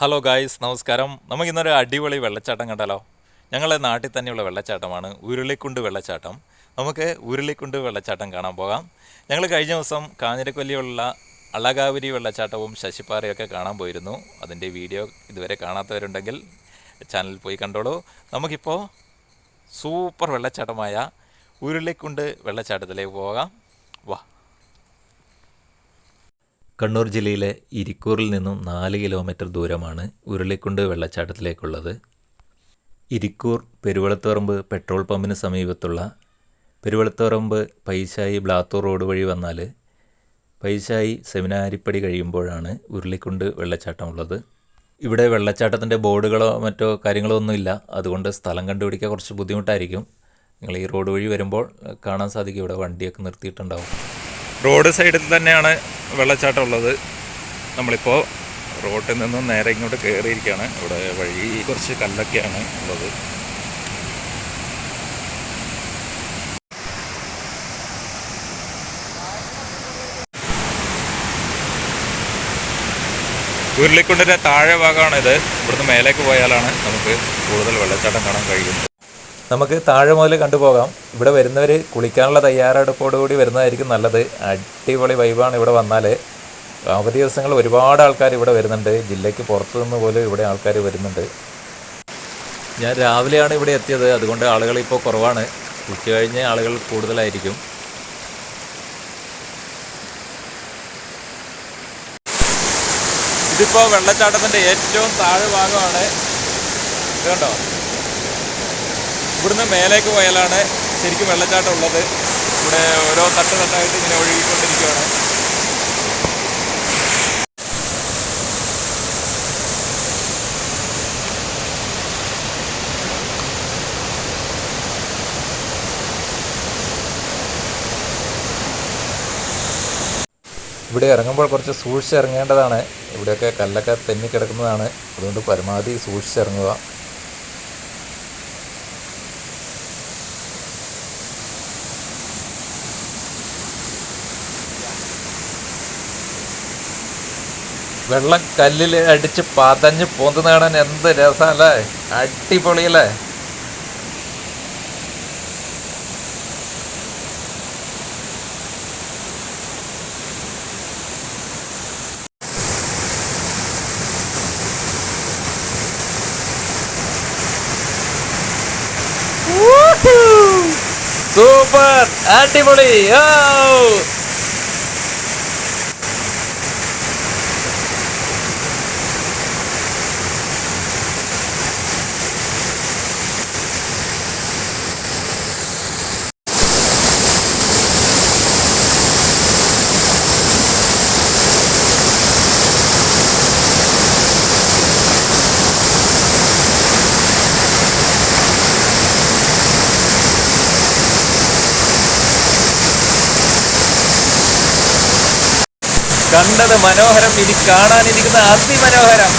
Hello guys നമസ്കാരം. നമുക്കിന്നൊരു അടിപൊളി വെള്ളച്ചാട്ടം കണ്ടാലോ? ഞങ്ങളെ നാട്ടിൽ തന്നെയുള്ള വെള്ളച്ചാട്ടമാണ് ഉരുളിക്കുണ്ട് വെള്ളച്ചാട്ടം. നമുക്ക് ഉരുളിക്കുണ്ട് വെള്ളച്ചാട്ടം കാണാൻ പോകാം. ഞങ്ങൾ കഴിഞ്ഞ ദിവസം കാഞ്ഞിരക്കൊല്ലിയുള്ള അളകാവരി വെള്ളച്ചാട്ടവും ശശിപ്പാറയൊക്കെ കാണാൻ പോയിരുന്നു. അതിന്റെ വീഡിയോ ഇതുവരെ കാണാത്തവരുണ്ടെങ്കിൽ ചാനലിൽ പോയി കണ്ടോളൂ. നമുക്കിപ്പോൾ സൂപ്പർ വെള്ളച്ചാട്ടമായ ഉരുളിക്കുണ്ട് വെള്ളച്ചാട്ടത്തിലേക്ക് പോകാം. വാ. കണ്ണൂർ ജില്ലയിലെ ഇരിക്കൂറിൽ നിന്നും നാല് കിലോമീറ്റർ ദൂരമാണ് ഉരുളിക്കുണ്ട് വെള്ളച്ചാട്ടത്തിലേക്കുള്ളത്. ഇരിക്കൂർ പെരുവളത്തുറമ്പ് പെട്രോൾ പമ്പിന് സമീപത്തുള്ള പെരുവളത്തുറമ്പ് പൈശായി ബ്ലാത്തൂർ റോഡ് വഴി വന്നാൽ പൈശായി സെമിനാരിപ്പടി കഴിയുമ്പോഴാണ് ഉരുളിക്കുണ്ട് വെള്ളച്ചാട്ടമുള്ളത്. ഇവിടെ വെള്ളച്ചാട്ടത്തിന്റെ ബോർഡുകളോ മറ്റോ കാര്യങ്ങളോ ഒന്നുമില്ല. അതുകൊണ്ട് സ്ഥലം കണ്ടുപിടിക്കാൻ കുറച്ച് ബുദ്ധിമുട്ടായിരിക്കും. നിങ്ങൾ ഈ റോഡ് വഴി വരുമ്പോൾ കാണാൻ സാധിക്കും. ഇവിടെ വണ്ടിയൊക്കെ നിർത്തിയിട്ടുണ്ടാവും. റോഡ് സൈഡിൽ തന്നെയാണ് വെള്ളച്ചാട്ടം ഉള്ളത്. നമ്മളിപ്പോൾ റോഡിൽ നിന്നും നേരെ ഇങ്ങോട്ട് കയറിയിരിക്കുകയാണ് ഇവിടെ വഴി കുറച്ച് കല്ലൊക്കെയാണ് ഉള്ളത്. ഉരുളിക്കുണ്ടിന്റെ താഴെ ഭാഗമാണിത്. ഇവിടുന്ന് മേലേക്ക് പോയാലാണ് നമുക്ക് കൂടുതൽ വെള്ളച്ചാട്ടം കാണാൻ കഴിയുന്നത്. നമുക്ക് താഴെ മുതൽ കണ്ടുപോകാം ഇവിടെ വരുന്നവർ കുളിക്കാനുള്ള തയ്യാറെടുപ്പോടുകൂടി വരുന്നതായിരിക്കും നല്ലത്. അടിപൊളി വൈബാണ് ഇവിടെ വന്നാൽ അവധി ദിവസങ്ങൾ ഒരുപാട് ആൾക്കാർ ഇവിടെ വരുന്നുണ്ട്. ജില്ലയ്ക്ക് പുറത്തു നിന്ന് പോലും ഇവിടെ ആൾക്കാർ വരുന്നുണ്ട്. ഞാൻ രാവിലെയാണ് ഇവിടെ എത്തിയത്. അതുകൊണ്ട് ആളുകൾ ഇപ്പോൾ കുറവാണ്. ഉച്ച കഴിഞ്ഞ് ആളുകൾ കൂടുതലായിരിക്കും. ഇതിപ്പോൾ വെള്ളച്ചാട്ടത്തിന്റെ ഏറ്റവും താഴെ ഭാഗമാണ്. കണ്ടോ? ഇവിടുന്ന് മേലേക്ക് പോയാലാണ് ശരിക്കും വെള്ളച്ചാട്ടം ഉള്ളത്. ഇവിടെ ഓരോ തട്ട് തട്ടായിട്ട് ഇങ്ങനെ ഒഴുകിക്കൊണ്ടിരിക്കുകയാണ് ഇവിടെ ഇറങ്ങുമ്പോൾ കുറച്ച് സൂക്ഷിച്ച് ഇറങ്ങേണ്ടതാണ് ഇവിടെയൊക്കെ കല്ലൊക്കെ തെന്നിക്കിടക്കുന്നതാണ്. അതുകൊണ്ട് പരമാവധി സൂക്ഷിച്ചിറങ്ങുക. വെള്ളം കല്ലിൽ അടിച്ച് പതഞ്ഞ് പൊന്തുന്ന കാണാൻ എന്ത് രസമല്ലേ? അടിപൊളിയല്ലേ? സൂപ്പർ! അടിപൊളി! ഓ! കണ്ടത് മനോഹരം. ഇനി കാണാനിരിക്കുന്ന അതിമനോഹരം.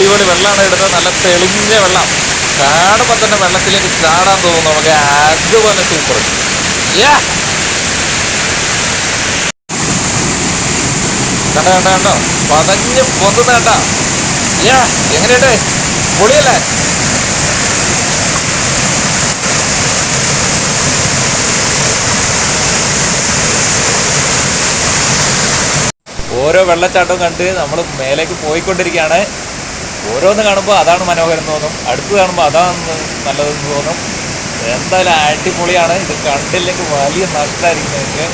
അടിപൊളി വെള്ളമാണ് ഇടുന്നത് നല്ല തെളിഞ്ഞ വെള്ളം. കാണുമ്പോൾ തന്നെ വെള്ളത്തിലേക്ക് ചാടാൻ തോന്നും നമുക്ക് അതുപോലെ സൂപ്പർ കണ്ട കണ്ട കണ്ടോ? പതഞ്ഞ് പൊന്തുന്ന കണ്ടോ? യാ എങ്ങനെയുണ്ട്? പൊളിയല്ലേ? ഓരോ വെള്ളച്ചാട്ടവും കണ്ട് നമ്മൾ മേലേക്ക് പോയിക്കൊണ്ടിരിക്കുകയാണ്. ഓരോന്ന് കാണുമ്പോൾ അതാണ് മനോഹരം തോന്നും. അടുത്ത് കാണുമ്പോൾ അതാണ് നല്ലതെന്ന് തോന്നും. എന്തായാലും അടിപൊളിയാണ്. ഇത് കണ്ടില്ലെങ്കിൽ വലിയ നഷ്ടമായിരിക്കും നിങ്ങൾക്ക്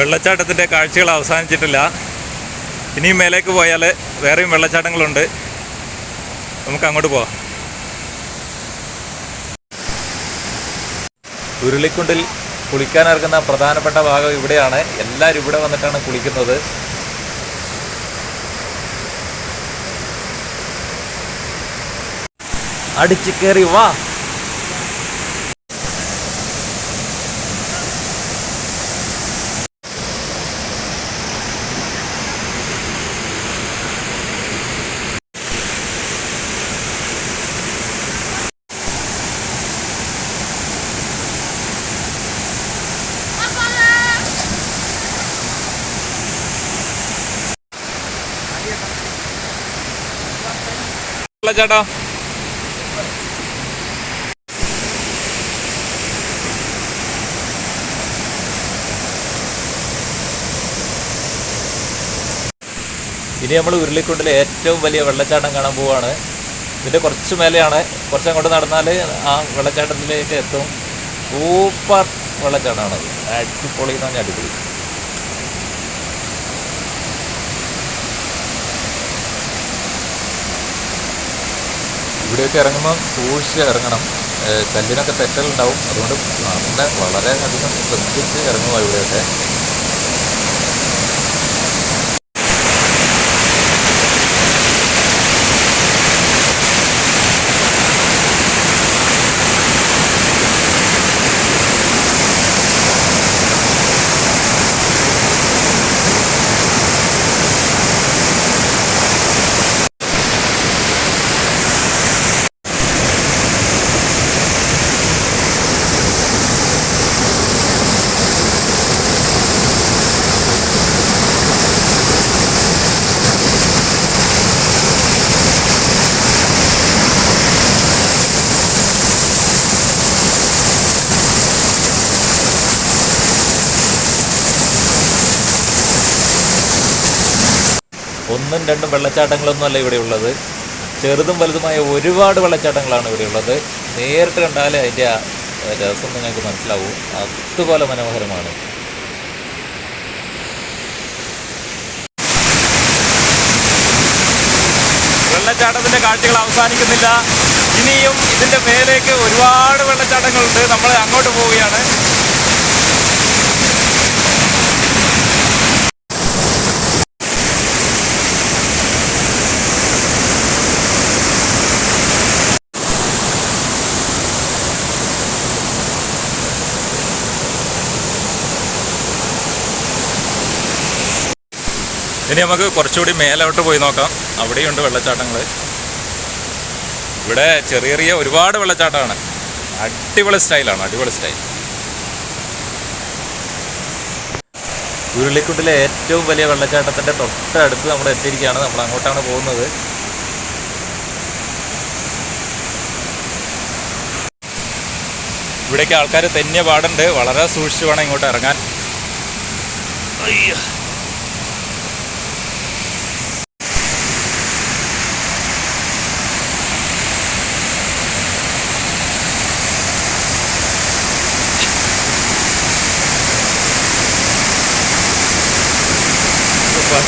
വെള്ളച്ചാട്ടത്തിന്റെ കാഴ്ചകൾ അവസാനിച്ചിട്ടില്ല. ഇനിയും മേലേക്ക് പോയാൽ വേറെയും വെള്ളച്ചാട്ടങ്ങളുണ്ട്. നമുക്ക് അങ്ങോട്ട് പോവാം. ഉരുളിക്കുണ്ടിൽ കുളിക്കാനിറങ്ങുന്ന പ്രധാനപ്പെട്ട ഭാഗം ഇവിടെയാണ്. എല്ലാവരും ഇവിടെ വന്നിട്ടാണ് കുളിക്കുന്നത്. അടിച്ചു കയറി വാ. വെള്ളച്ചാട്ടം ഇനി നമ്മൾ ഉരുളിക്കുണ്ടിലെ ഏറ്റവും വലിയ വെള്ളച്ചാട്ടം കാണാൻ പോവാണ്. ഇതിന്റെ കുറച്ച് മേലെയാണ്. കുറച്ച് അങ്ങോട്ട് നടന്നാൽ ആ വെള്ളച്ചാട്ടത്തിലേക്ക് എത്തും. സൂപ്പർ വെള്ളച്ചാട്ടമാണത്. അടിപൊളി എന്ന് പറഞ്ഞാൽ അടിപൊളി. ഇവിടെയൊക്കെ ഇറങ്ങുമ്പോൾ സൂക്ഷിച്ച് ഇറങ്ങണം. കല്ലിനൊക്കെ തെറ്റലുണ്ടാവും അതുകൊണ്ട് നല്ല വളരെ അധികം ശ്രദ്ധിച്ച് ഇറങ്ങുക ഇവിടെയൊക്കെ. ഒന്നും രണ്ടും ഇവിടെ ഉള്ളത്. ചെറുതും വലുതുമായ ഒരുപാട് വെള്ളച്ചാട്ടങ്ങളാണ് ഇവിടെ ഉള്ളത്. നേരിട്ട് കണ്ടാലേ അതിന്റെ രസം നിങ്ങൾക്ക് മനസ്സിലാവും. അതുപോലെ മനോഹരമാണ്. വെള്ളച്ചാട്ടത്തിന്റെ കാഴ്ചകൾ അവസാനിക്കുന്നില്ല. ഇനിയും ഇതിന്റെ മേലേക്ക് ഒരുപാട് വെള്ളച്ചാട്ടങ്ങളുണ്ട്. നമ്മൾ അങ്ങോട്ട് പോവുകയാണ്. ഇനി നമുക്ക് കുറച്ചുകൂടി മേലോട്ട് പോയി നോക്കാം. അവിടെയുണ്ട് വെള്ളച്ചാട്ടങ്ങൾ ഇവിടെ ചെറിയ ചെറിയ ഒരുപാട് വെള്ളച്ചാട്ടമാണ് അടിപൊളി സ്റ്റൈലാണ് അടിപൊളി സ്റ്റൈൽ. ഉരുളിക്കുണ്ടിലെ ഏറ്റവും വലിയ വെള്ളച്ചാട്ടത്തിന്റെ തൊട്ടടുത്ത് നമ്മൾ എത്തിയിരിക്കുകയാണ്. നമ്മൾ അങ്ങോട്ടാണ് പോകുന്നത്. ഇവിടേക്ക് ആൾക്കാർ തന്നെ പാടുണ്ട്. വളരെ സൂക്ഷിച്ചു വേണം ഇങ്ങോട്ട് ഇറങ്ങാൻ. അയ്യോ സൂപ്പർ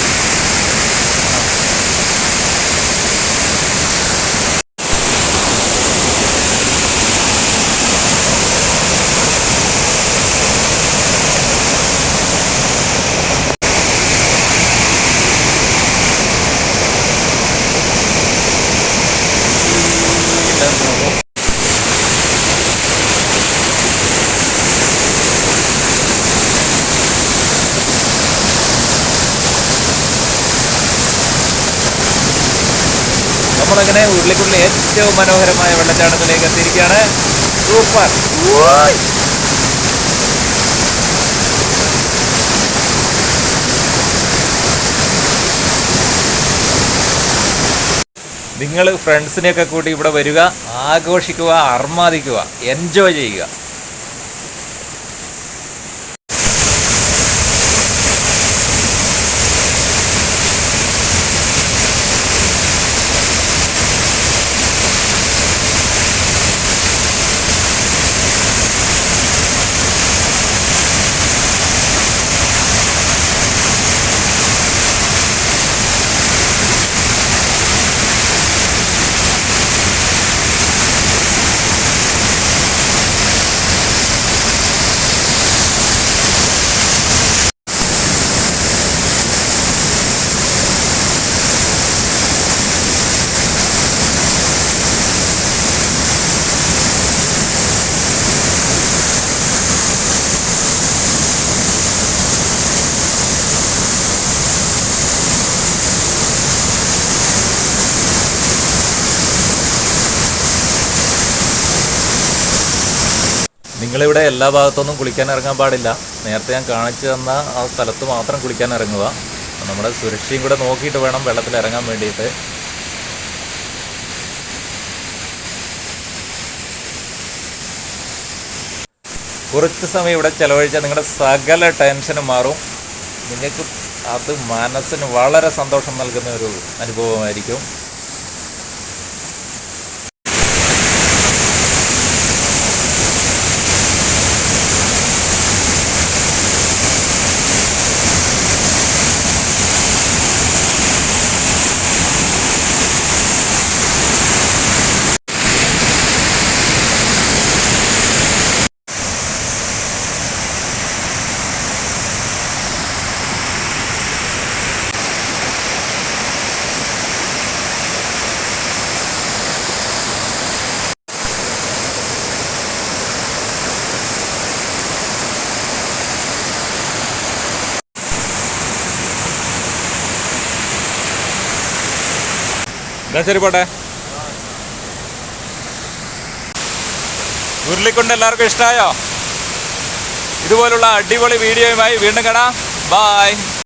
നമ്മളങ്ങനെ ഉരുളിക്കുള്ളിൽ ഏറ്റവും മനോഹരമായ വെള്ളച്ചാട്ടത്തിലേക്ക് എത്തിയിരിക്കുകയാണ്. സൂപ്പർ. നിങ്ങൾ ഫ്രണ്ട്സിനെയൊക്കെ കൂട്ടി ഇവിടെ വരിക ആഘോഷിക്കുക അർമാദിക്കുക എൻജോയ് ചെയ്യുക. നിങ്ങളിവിടെ എല്ലാ ഭാഗത്തൊന്നും കുളിക്കാൻ ഇറങ്ങാൻ പാടില്ല. നേരത്തെ ഞാൻ കാണിച്ചു തന്ന ആ സ്ഥലത്ത് മാത്രം കുളിക്കാൻ ഇറങ്ങുക നമ്മുടെ സുരക്ഷയും കൂടെ നോക്കിയിട്ട് വേണം വെള്ളത്തിൽ ഇറങ്ങാൻ വേണ്ടിയിട്ട്. കുറച്ച് സമയം ഇവിടെ ചിലവഴിച്ചാൽ നിങ്ങളുടെ സകല ടെൻഷനും മാറും. നിങ്ങൾക്ക് അത് മനസ്സിന് വളരെ സന്തോഷം നൽകുന്ന ഒരു അനുഭവമായിരിക്കും. എന്നാ ശരി പോട്ടെ. ഉരുളിക്കൊണ്ട് എല്ലാവർക്കും ഇഷ്ടമായോ ഇതുപോലുള്ള അടിപൊളി വീഡിയോയുമായി വീണ്ടും കാണാം. ബായ്